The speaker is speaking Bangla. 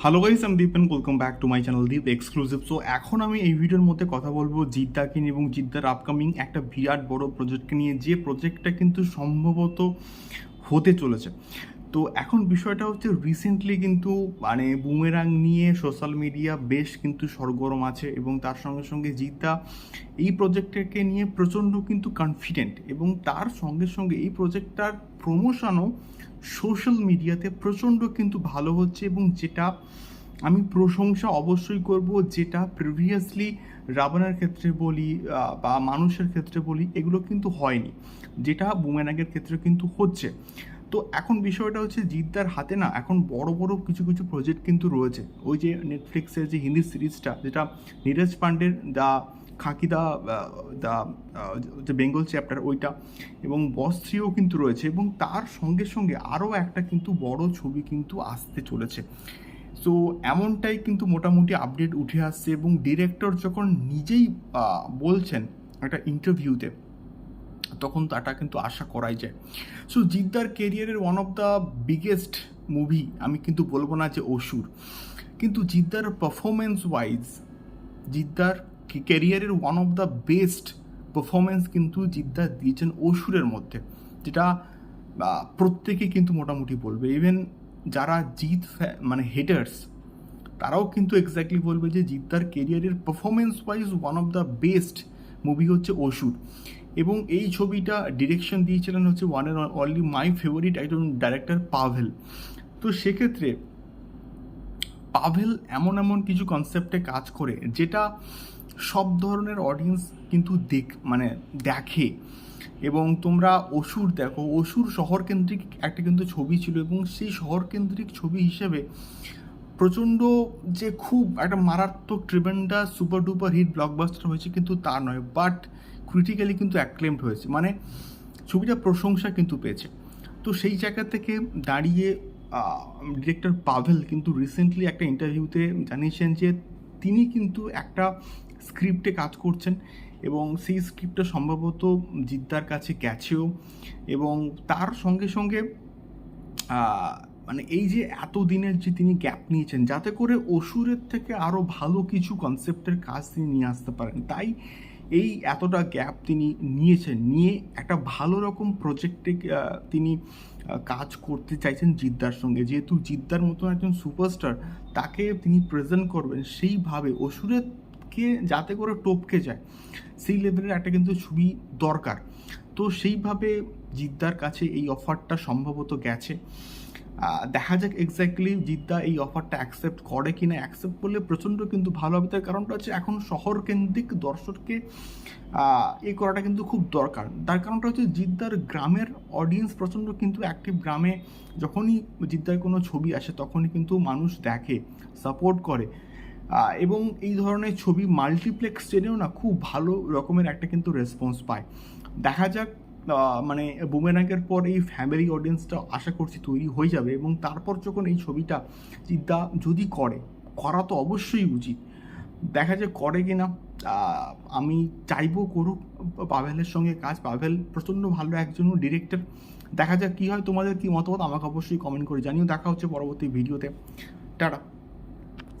হ্যালো গাইস আমি Dipen welcome back to my channel Deep exclusive so এখন আমি এই ভিডিওর মধ্যে কথা বলব জিদ্দাকে নিয়ে এবং জিদ্দার আপকামিং একটা বিরাট বড় প্রজেক্টকে নিয়ে। যে প্রজেক্টটা কিন্তু সম্ভবত হতে চলেছে। তো এখন বিষয়টা হচ্ছে রিসেন্টলি কিন্তু মানে বুমেরাং নিয়ে সোশ্যাল মিডিয়া বেশ কিন্তু সরগরম আছে এবং তার সঙ্গে সঙ্গে জিতা এই প্রজেক্টটাকে নিয়ে প্রচণ্ড কিন্তু কনফিডেন্ট এবং তার সঙ্গে সঙ্গে এই প্রজেক্টটার প্রমোশনও সোশ্যাল মিডিয়াতে প্রচণ্ড কিন্তু ভালো হচ্ছে এবং যেটা আমি প্রশংসা অবশ্যই করব, যেটা প্রিভিয়াসলি রাবণের ক্ষেত্রে বলি বা মানুষের ক্ষেত্রে বলি, এগুলো কিন্তু হয়নি। যেটা বুমেনাগের ক্ষেত্রে কিন্তু হচ্ছে। তো এখন বিষয়টা হচ্ছে জিদ্দার হাতে না এখন বড় বড় কিছু কিছু প্রজেক্ট কিন্তু রয়েছে। ওই যে নেটফ্লিক্সের যে হিন্দি সিরিজটা, যেটা নীরজ পান্ডের দ্য খাকি দা দ্য, যে বেঙ্গল চ্যাপ্টার ওইটা এবং বস থ্রিও কিন্তু রয়েছে এবং তার সঙ্গে সঙ্গে আরও একটা কিন্তু বড় ছবি কিন্তু আসতে চলেছে। সো এমনটাই কিন্তু মোটামুটি আপডেট উঠে আসছে এবং ডিরেক্টর যখন নিজেই বলছেন একটা ইন্টারভিউতে তখন তাটা কিন্তু আশা করাই যায়। সো জিদ্দার কেরিয়ারের one of the biggest movie আমি কিন্তু বলব না যে অসুর। কিন্তু জিদ্দার পারফরমেন্স ওয়াইজ জিদ্দার ক্যারিয়ারের one of the best performance কিন্তু জিদ্দার দিয়েছেন অসুরের মধ্যে। যেটা প্রত্যেকে কিন্তু মোটামুটি বলবে। ইভেন যারা ফ্যা- মানে হেটার্স তারাও কিন্তু এক্স্যাক্টলি বলবে যে জিদ্দার কেরিয়ারের performance wise one of the best movie হচ্ছে অসুর। এবং এই ছবিটা ডিরেকশন দিয়েছিলেন হচ্ছে one and only my favourite একজন ডাইরেক্টর পাভেল। তো সেক্ষেত্রে পাভেল এমন এমন কিছু কনসেপ্টে কাজ করে যেটা সব ধরনের অডিয়েন্স কিন্তু দেখ মানে দেখে। এবং তোমরা অসুর দেখো, অসুর শহর কেন্দ্রিক একটা কিন্তু ছবি ছিল এবং সেই শহর কেন্দ্রিক ছবি হিসেবে প্রচণ্ড যে খুব একটা মারাত্মক ট্রিবেন্ডা সুপার ডুপার হিট ব্লকবাস্টার হয়েছে কিন্তু তা নয়। বাট ক্রিটিক্যালি কিন্তু অ্যাক্লেমড হয়েছে। মানে ছবিটা প্রশংসা কিন্তু পেয়েছে। তো সেই জায়গা থেকে দাঁড়িয়ে ডিরেক্টর পাভেল কিন্তু রিসেন্টলি একটা ইন্টারভিউতে জানিয়েছেন যে তিনি কিন্তু একটা স্ক্রিপ্টে কাজ করছেন এবং সেই স্ক্রিপ্টটা সম্ভবত জিদ্দার কাছে গেছেও এবং তার সঙ্গে সঙ্গে মানে এই যে এত দিনের যে তিনি গ্যাপ নিয়েছেন, যাতে করে অসুরের থেকে আরও ভালো কিছু কনসেপ্টের কাজ তিনি নিয়ে আসতে পারেন। তাই এই এতটা গ্যাপ তিনি নিয়েছেন, নিয়ে একটা ভালো রকম প্রজেক্টে তিনি কাজ করতে চাইছেন জিদ্দার সঙ্গে। যেহেতু জিদ্দার মতন একজন সুপারস্টার তাকে তিনি প্রেজেন্ট করবেন সেইভাবে অসুরেরকে যাতে করে টপকে যায়, সেই লেভেলের একটা কিন্তু ছবি দরকার। তো সেইভাবে জিদ্দার কাছে এই অফারটা সম্ভবত গেছে। দেখা যাক এক্স্যাক্টলি জিদ্দা এই অফারটা অ্যাকসেপ্ট করে কি না অ্যাকসেপ্ট করলে প্রচণ্ড কিন্তু ভালো হবে। তার কারণটা হচ্ছে এখন শহর কেন্দ্রিক দর্শককে এ করাটা কিন্তু খুব দরকার। তার কারণটা হচ্ছে জিদ্দার গ্রামের অডিয়েন্স প্রচণ্ড কিন্তু অ্যাক্টিভ গ্রামে যখনই জিদ্দার কোনো ছবি আসে তখনই কিন্তু মানুষ দেখে সাপোর্ট করে। এবং এই ধরনের ছবি মাল্টিপ্লেক্স চেনেও না খুব ভালো রকমের একটা কিন্তু রেসপন্স পায়। দেখা যাক মানে বুমেরাঙ্গের পর এই ফ্যামিলি অডিয়েন্সটা আশা করছি তৈরি হয়ে যাবে এবং তারপর যখন এই ছবিটা চিন্তা যদি করে, করা তো অবশ্যই উচিত। দেখা যায় করে কি না আমি চাইব করুক, পাভেলের সঙ্গে কাজ। পাভেল প্রচণ্ড ভালো একজন ডিরেক্টর দেখা যাক কী হয়, তোমাদের কি মতামত আমাকে অবশ্যই কমেন্ট করে জানিও। দেখা হচ্ছে পরবর্তী ভিডিওতে টাটা।